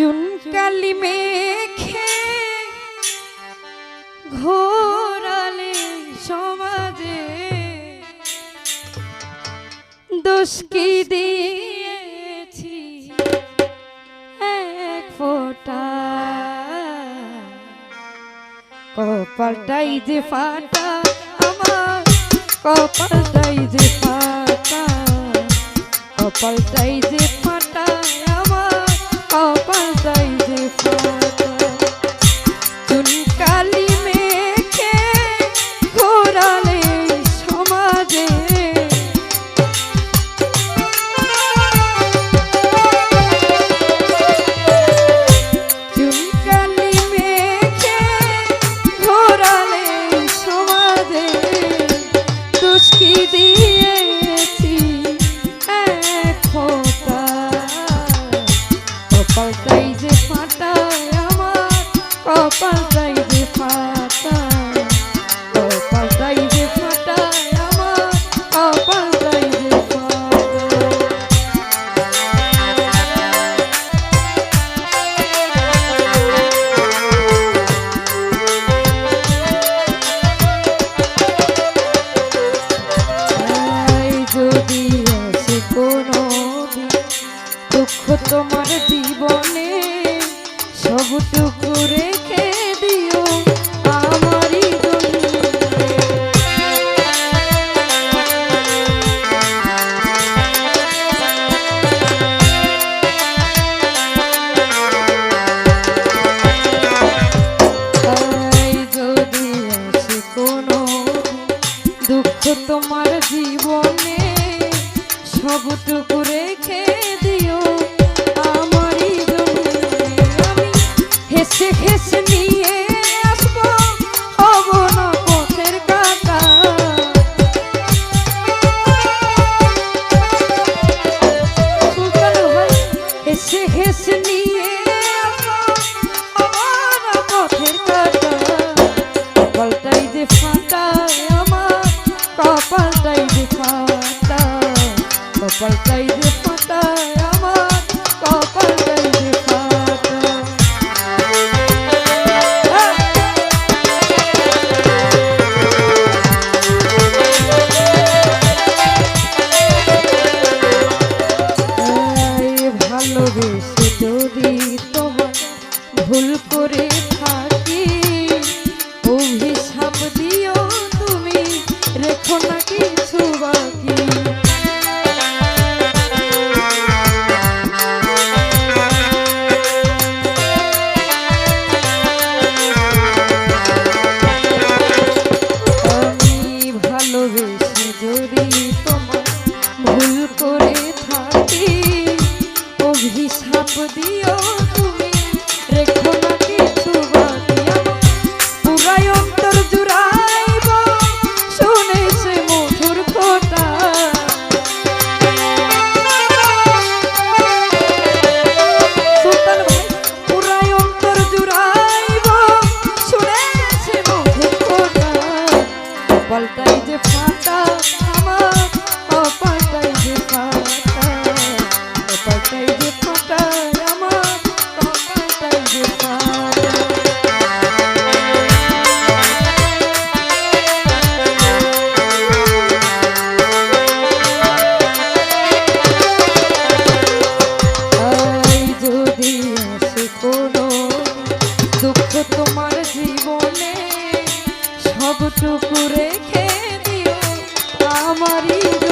চুনকালি মেখে ঘোরালে সমাজে দোষ কি দিয়েছি? এক ফোটা। কপালটাই যে ফাটা, আমার কপালটাই যে ফাটা। কপালটাই যে ফাটা, আমার তোমার জীবনে সবটুকু রেখে দিও আমারই যদি আসে কোনো দুঃখ তোমার জীবনে সবটুকু রেখে সে হেসে নিয়ে ভালোবেসে যদি তোমার ভুল করে থাকি, অভিশাপ দিও তুমি, রেখো না কিছু বাকি। যদি তোমার ভুল করে থাকি Hap diyor সবটুকু রেখে দিও আমারই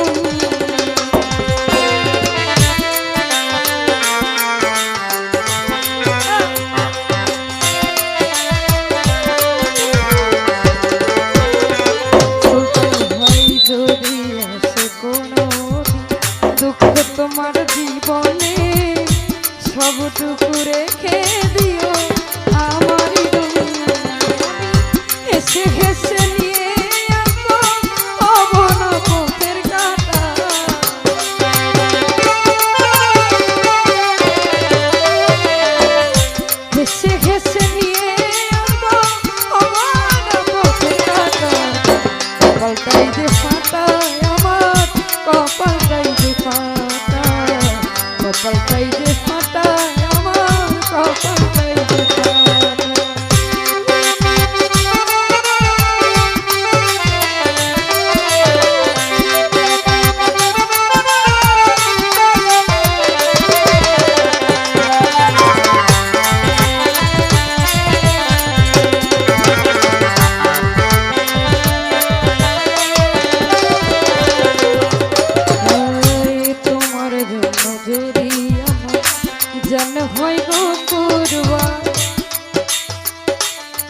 মাধুরী আমার জন হয় গো পূর্বা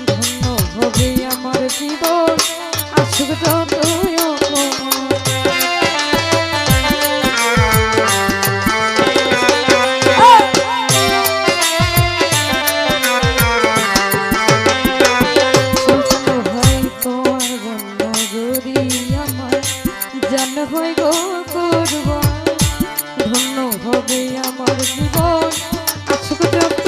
ধন্য হবে আমার জীবন, আসুক যত জন হয়ে গো করব ধন্য হবে আমার জীবন। আজকে